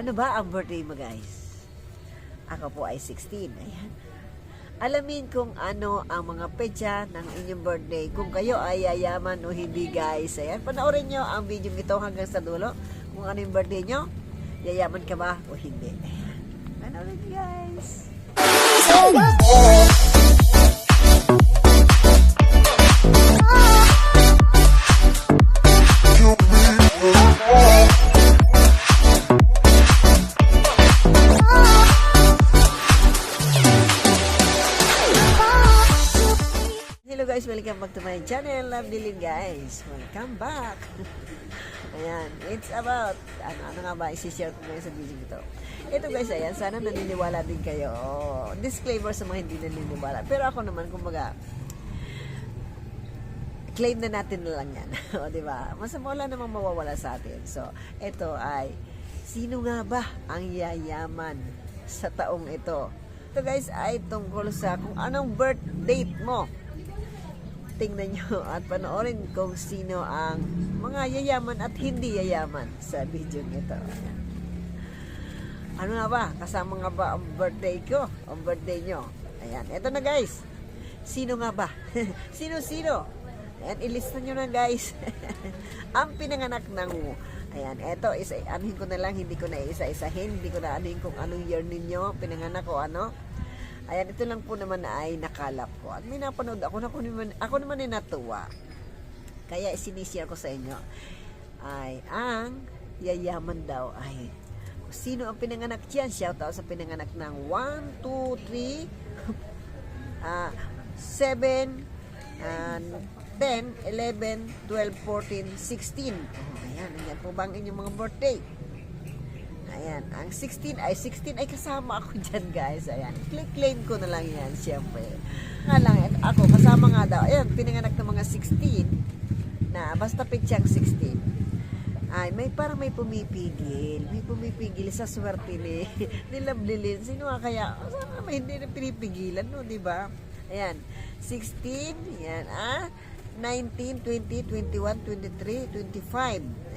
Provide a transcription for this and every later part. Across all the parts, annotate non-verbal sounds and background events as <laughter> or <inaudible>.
Ano ba ang birthday mo guys? Ako po ay 16. Ayan. Alamin kung ano ang mga petsa ng inyong birthday. Kung kayo ay yayaman o hindi guys. Ayan. Panoorin nyo ang video ito hanggang sa dulo. Kung ano yung birthday nyo. Yayaman ka ba o hindi. Ayan. Panoorin guys. Welcome back to my channel. Love Dilin guys. Welcome back. <laughs> ayan, it's about, ano, ano nga ba, isi-share ko ngayon sa video ito. Ito guys, ayan, sana naniniwala din kayo. Disclaimer sa mga hindi naniniwala. Pero ako naman, kumbaga, claim na natin na lang yan. <laughs> o, di ba? Masama wala namang mawawala sa atin. So, ito ay, sino nga ba ang yayaman sa taong ito? Ito guys ay tungkol sa kung anong birth date mo tingnan nyo <laughs> at panoorin kung sino ang mga yayaman at hindi yayaman sa video nito. Ano nga ba? Kasama nga ba ang birthday ko? Ang birthday nyo? Ayan. Ito na guys. Sino nga ba? <laughs> Sino-sino? Ayan, ilista nyo na guys. <laughs> ang pinanganak ng Ayan, eto, isa, anuhin ko na lang, hindi ko na isa-isahin, hindi ko na anuhin kung anong year ninyo, pinanganak ko ano. Ayan, ito lang po naman na ay nakalap ko. At may napanood ako, ako naman, ako naman ay natuwa. Kaya sinishare ko sa inyo ay ang yayaman daw ay sino ang pinanganak diyan shout out sa pinanganak ng 1 2 3 ah 7 and 10 11 12 14 16 oh, ayan ayan po ba ang inyong mga birthday Ayan, ang 16 ay 16 ay kasama ako <laughs> dyan guys. Ayan, click claim ko na lang yan syempre. Nga lang, ako kasama nga daw. Ayan, pinanganak ng mga 16 na basta pitsang 16. Ay, may parang may pumipigil. May pumipigil sa swerte ni, <laughs> ni Lovelyn. Sino nga kaya? Sana may hindi na pinipigilan, no? ba? Ayan, 16, yan, ah, 19, 20, 21, 23, 25.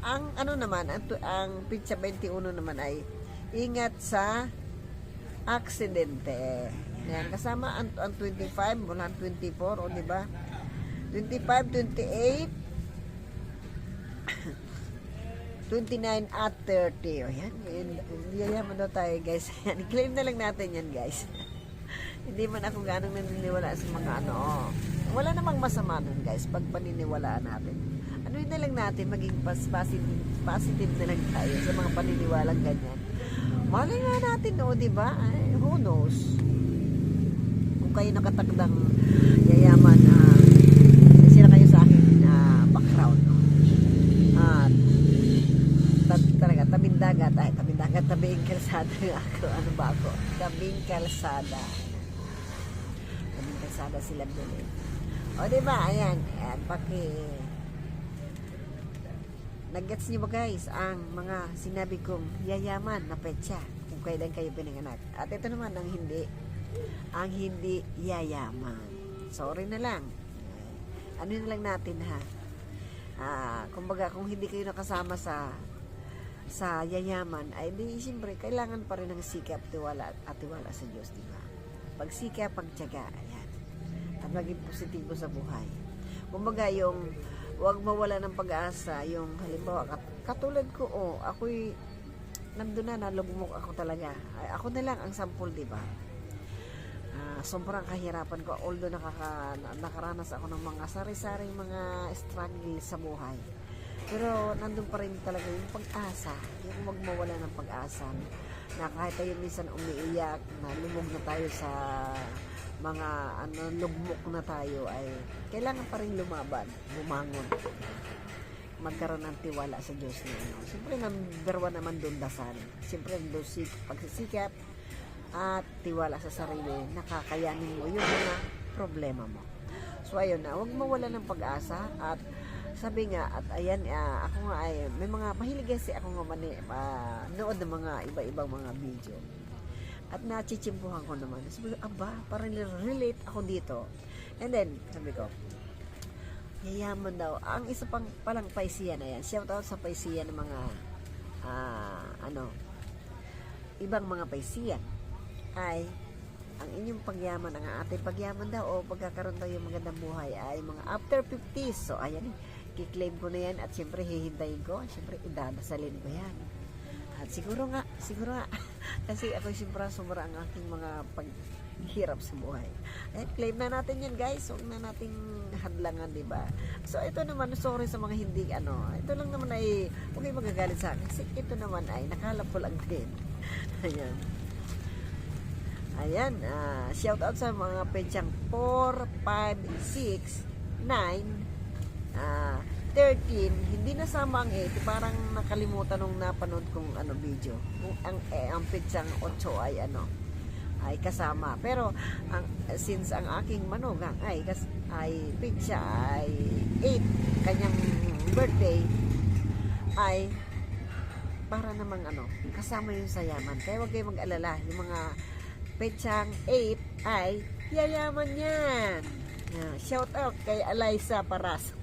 Ang ano naman, ang, ang pitsa 21 naman ay ingat sa aksidente. Ayan, kasama ang, ang 25, wala ang 24, o di ba? 25, 28, 29 at 30. O yan, yayaman daw tayo guys. <laughs> Yan, claim na lang natin yan guys. <laughs> Hindi man ako ganong naniniwala sa mga ano. Wala namang masama nun guys pag paniniwalaan natin. Ano na lang natin, maging positive, positive na lang tayo sa mga paniniwalang ganyan. Malay nga natin, no, di ba? Who knows? Kung kayo nakatakdang yayaman, ah, sira kayo sa akin na background, no? At tab- talaga, tabing dagat, ay tabing dagat, tabing kalsada ako, ano ba ako? Tabing kalsada. Tabing kalsada sila doon O, di ba? Ayan, ayan, paki... Nag-gets niyo ba guys ang mga sinabi kong yayaman na petsa kung kailan kayo pinanganak. At ito naman ang hindi. Ang hindi yayaman. Sorry na lang. Ano na lang natin ha. Ah, kumbaga kung hindi kayo nakasama sa sa yayaman, ay di siyempre kailangan pa rin ng sikap, tiwala at tiwala sa Diyos, di ba? Pagsikap, pagtiyaga, ayan. At maging positibo sa buhay. Kumbaga yung huwag mawala ng pag-asa, yung halimbawa, kat- katulad ko, oh, ako'y nandun na, nalugmok ako talaga. Ay, ako na lang ang sampul, di ba? Ah, sobrang kahirapan ko although nakaka, na- nakaranas ako ng mga sari-saring mga struggle sa buhay pero nandun pa rin talaga yung pag-asa yung huwag mawala ng pag-asa na kahit tayo minsan umiiyak na lumog na tayo sa mga ano lugmok na tayo ay kailangan pa rin lumaban bumangon magkaroon ng tiwala sa Diyos na ano. Siyempre, number one naman doon dasal. Siyempre, doon si pagsisikap at tiwala sa sarili, nakakayanin mo yung mga problema mo. So, ayun na, huwag mawala ng pag-asa at sabi nga, at ayan, ah, ako nga ay, may mga, mahilig kasi ako nga mani, nood ng mga iba-ibang mga video. At nachichimpuhan ko naman. Sabi ko, aba, parang relate ako dito. And then, sabi ko, yayaman daw. Ang isa pang palang paisiyan na yan. Shout out sa paisiyan ng mga ah, ano, ibang mga paisiyan ay ang inyong pagyaman, ang ating pagyaman daw o pagkakaroon tayo ng magandang buhay ay mga after 50s. So, ayan, kiklaim ko na yan at siyempre hihintayin ko. Siyempre, idadasalin ko yan. At siguro nga, siguro nga, <laughs> kasi ako siyempre sumura ang aking mga paghirap sa buhay. Eh, claim na natin yan guys. Huwag na nating hadlangan, di ba? So, ito naman, sorry sa mga hindi, ano, ito lang naman ay, huwag kayong magagalit sa akin. Kasi ito naman ay, nakalap ko lang din. <laughs> Ayan. Ayan, ah, shout out sa mga petsang 4, 5, 6, 9, ah, 13, hindi nasama ang 8, parang nakalimutan nung napanood kong ano video. Kung ang eh, ang petsang 8 ay ano ay kasama. Pero ang since ang aking manugang ay kas, ay petsa ay 8 kanyang birthday ay para namang ano, kasama yung sayaman. Kaya huwag kayong mag-alala. Yung mga petsang 8 ay yayaman yan. Yeah, shout out kay Alaysa Paras.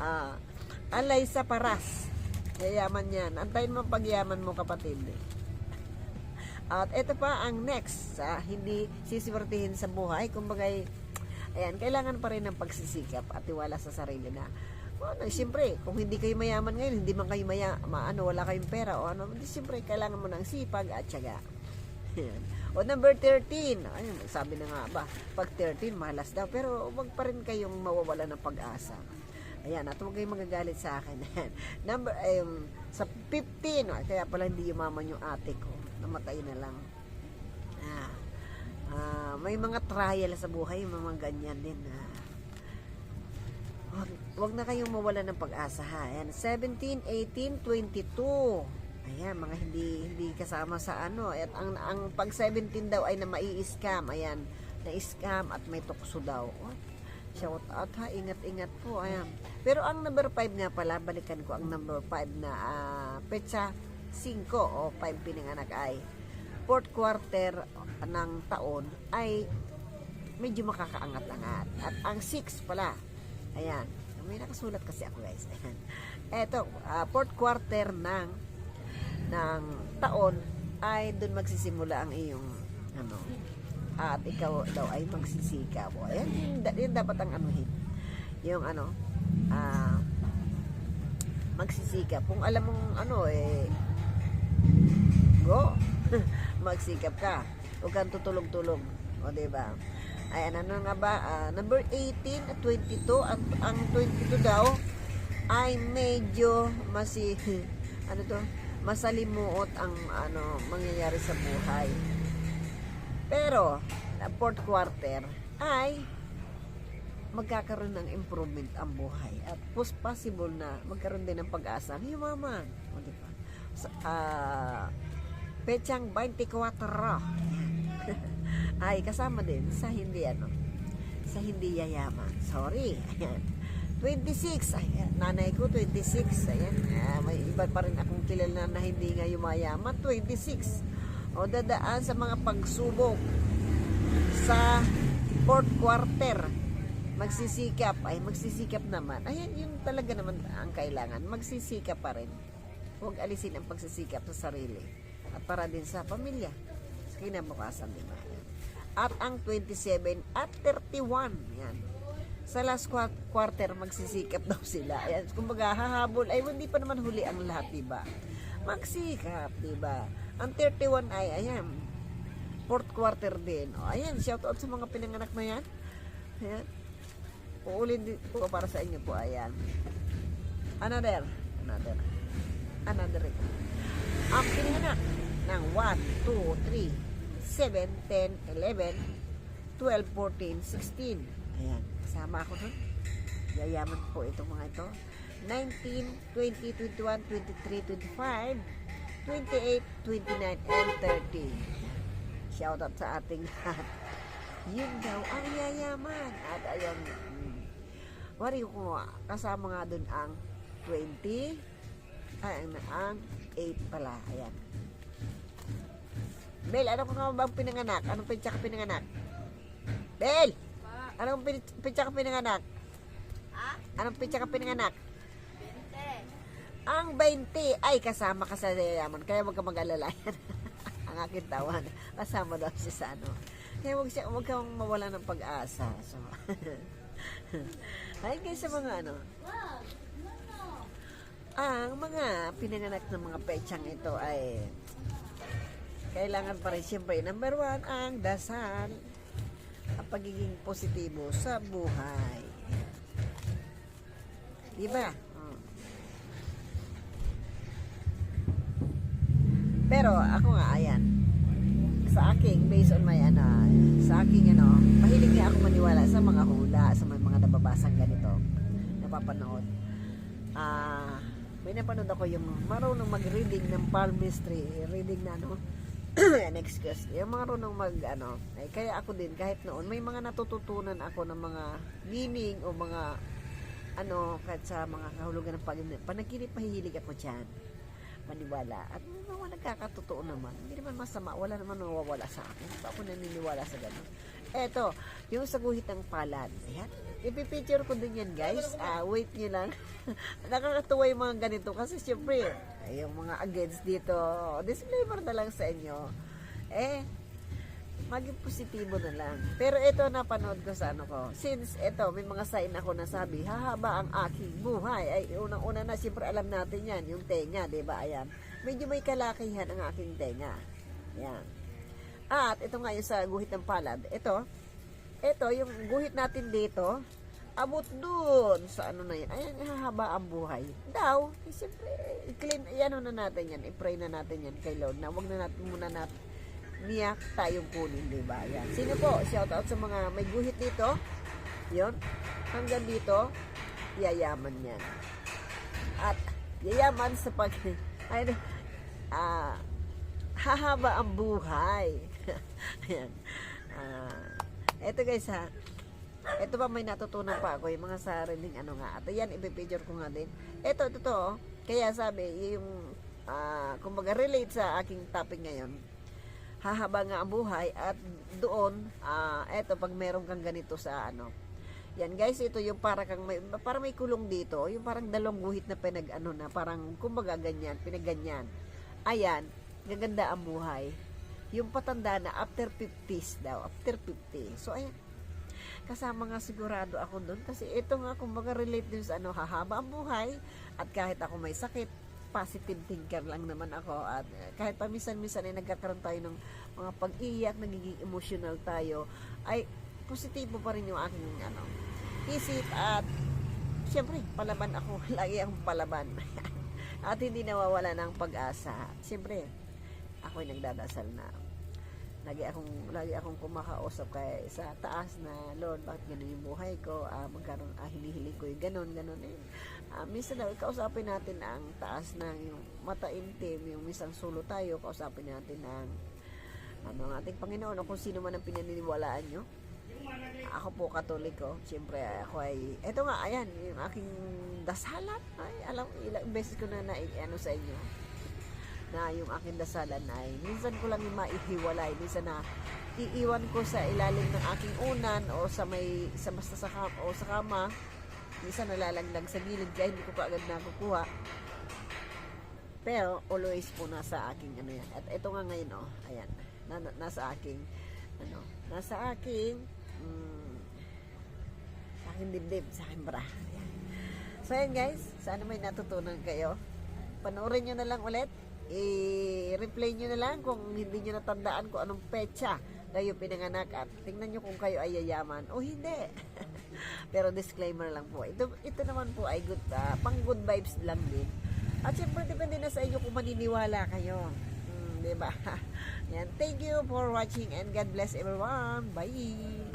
Ah, Alaysa Paras. Yayaman yan. Antayin mo pagyaman mo kapatid. At ito pa ang next sa hindi siswertihin sa buhay. Kumbaga, ayan, kailangan pa rin ng pagsisikap at tiwala sa sarili na ano, siyempre, kung hindi kayo mayaman ngayon, hindi man kayo maya, maano, wala kayong pera o ano, hindi siyempre, kailangan mo ng sipag at syaga. O number 13, ayun, sabi na nga ba, pag 13, malas daw, pero wag pa rin kayong mawawala ng pag-asa. Ayan, at huwag kayong magagalit sa akin. <laughs> Number, um, sa 15, ay, kaya pala hindi yumaman yung ate ko, namatay na lang. Ah, ah, may mga trial sa buhay, mga ganyan din. Ah. Wag, wag na kayong mawala ng pag-asa ha. Ayan, 17, 18, 22. Ayan, mga hindi hindi kasama sa ano. At ang ang pag 17 daw ay na mai-scam. Ayan, na-scam at may tukso daw. Oh, shout out ha, ingat-ingat po. Ayan. Pero ang number 5 nga pala, balikan ko ang number 5 na uh, petsa 5 o 5 pinanganak ay fourth quarter ng taon ay medyo makakaangat-angat. At ang 6 pala, Ayan. May nakasulat kasi ako guys. Ayan. Eto, uh, fourth quarter ng ng taon ay doon magsisimula ang iyong ano at ikaw daw ay magsisikap. O, ayan, yun, dapat ang anuhin. Yung ano, ah, magsisikap. Kung alam mong ano eh, go, <laughs> magsikap ka. Huwag kang tutulog-tulog. O, diba? Ayan, ano nga ba? Ah, number 18 at 22. Ang, ang 22 daw ay medyo masi, <laughs> ano to, masalimuot ang ano mangyayari sa buhay. Pero, na fourth quarter ay magkakaroon ng improvement ang buhay. At pos possible na magkaroon din ng pag-asa. Ang yumaman. O, di ba? Sa, ah, petsang 24 <laughs> ay kasama din sa hindi ano sa hindi yayaman. Sorry. Ayan. 26 ayan. Nanay ko 26 ayan. Ah, may iba pa rin akong kilala na hindi nga yumayaman. 26 o dadaan sa mga pagsubok sa fourth quarter magsisikap ay magsisikap naman ayan yun talaga naman ang kailangan magsisikap pa rin huwag alisin ang pagsisikap sa sarili at para din sa pamilya sa kinabukasan di ba at ang 27 at 31. Yan. Sa last quart- quarter, magsisikap daw sila. Ayan, kumbaga, hahabol. Ay, hindi pa naman huli ang lahat, di ba? Magsikap, di ba? Ang 31 ay, ayan, fourth quarter din. O, ayan, shout out sa mga pinanganak na yan. Ayan. Uulin din po para sa inyo po, ayan. Another. Another. Another. Ang pinanganak ng 1, 2, 3, 7, 10, 11, 12, 14, 16. Ayan, kasama ako dun. Yayaman po itong mga ito. 19, 20, 21, 23, 25, 28, 29, and 30. Shout out sa ating lahat. Yun daw ang yayaman. At ayun, mm, wari ko kasama nga dun ang 20, ay, ang, ang 8 pala. Ayan. Bel, ano ka nga bang pinanganak? Anong pitsa ka pinanganak? Bel! Anong pin- pitsa ka pinanganak? Ha? Anong pitsa ka pinanganak? 20. Ang 20 ay kasama ka sa yayaman. Kaya wag ka mag-alala <laughs> ang aking tawan. Kasama daw siya sa ano. Kaya wag, siya, wag kang mawala ng pag-asa. So, <laughs> ay guys sa mga ano. Ang mga pinanganak ng mga petsang ito ay kailangan pa rin siyempre number one ang dasal ang pagiging positibo sa buhay. Diba? Mm. Pero ako nga, ayan, sa aking, based on my, ano, sa aking, ano, mahilig nga ako maniwala sa mga hula, sa mga, mga nababasang ganito, napapanood. Ah, may napanood ako yung marunong mag-reading ng palmistry, reading na, ano, <clears throat> next question. Yung marunong mag, ano, ay, kaya ako din, kahit noon, may mga natututunan ako ng mga meaning o mga, ano, kahit sa mga kahulugan ng pag panaginip, mahihilig ako dyan maniwala. At mga nagkakatotoo naman. Hindi naman masama. Wala naman nawawala sa akin. Hindi ako naniniwala sa ganun. Eto, yung sa guhit ng palad. Ayan. Ipipicture ko din yan, guys. Ah, wait nyo lang. <laughs> Nakakatuwa yung mga ganito. Kasi syempre, yung mga against dito, disclaimer na lang sa inyo. Eh, maging positibo na lang. Pero ito napanood ko sa ano ko. Since ito, may mga sign ako na sabi, hahaba ang aking buhay. Ay, unang-una na, siyempre alam natin yan, yung tenga, di ba? Ayan. Medyo may kalakihan ang aking tenga. Ayan. At ito nga yung sa guhit ng palad. Ito, ito, yung guhit natin dito, abot dun sa ano na yan. Ayan, hahaba ang buhay. Daw, eh, siyempre, i-clean, ano na natin yan, i-pray na natin yan kay Lord na wag na natin muna natin niyak tayong kunin, di ba? Yan. Sino po? Shout out sa mga may guhit dito. Yon. Hanggang dito, yayaman yan. At yayaman sa pag <laughs> ay ah hahaba ang buhay. <laughs> Ayan. Ah, eto guys ha. Ito pa may natutunan pa ako yung mga sariling ano nga. At ayan, ipipicture ko nga din. Ito, ito to. Kaya sabi, yung ah kumbaga relate sa aking topic ngayon hahaba nga ang buhay at doon ah eto pag meron kang ganito sa ano. Yan guys ito yung para kang may para may kulong dito yung parang dalawang guhit na pinag ano na parang kumbaga ganyan pinaganyan ayan gaganda ang buhay. Yung patanda na after 50s daw after 50 so ayan. Kasama nga sigurado ako doon kasi ito nga kumbaga relate din sa ano hahaba ang buhay at kahit ako may sakit positive thinker lang naman ako at eh, kahit paminsan-minsan ay nagkakaroon tayo ng mga pag-iyak, nagiging emotional tayo, ay positibo pa rin yung aking ano, isip at syempre, palaban ako, <laughs> lagi ang palaban. <laughs> at hindi nawawala ng pag-asa. Syempre, ako'y nagdadasal na lagi akong lagi akong kumakausap kay sa taas na Lord bakit ganun yung buhay ko? Ah, magkaroon ah, hinihiling ko yung ganun ganun eh. ah, minsan daw kausapin natin ang taas ng yung mata intim yung misang sulo tayo kausapin natin ang ano ang ating Panginoon o kung sino man ang pinaniniwalaan nyo. Ako po katoliko siyempre ako ay eto nga ayan yung aking dasalan. Ay alam ilang beses ko na na ano sa inyo na yung aking dasalan ay minsan ko lang yung maihiwalay. Minsan na iiwan ko sa ilalim ng aking unan o sa may sa basta sa kama, o sa kama. Minsan nalalaglag sa gilid kaya hindi ko pa agad nakukuha. Pero always po nasa aking ano yan. At ito nga ngayon oh ayan. Na, na- nasa aking ano nasa aking mm, sa aking dibdib sa aking bra. Ayan. so ayan guys. Sana may natutunan kayo. Panoorin nyo na lang ulit i-replay nyo na lang kung hindi nyo natandaan kung anong petsa kayo pinanganak at tingnan nyo kung kayo ay yayaman o hindi. <laughs> Pero disclaimer lang po. Ito, ito naman po ay good, ah, pang good vibes lang din. At syempre depende na sa inyo kung maniniwala kayo. Hmm, 'di ba? <laughs> Yan. Thank you for watching and God bless everyone. Bye.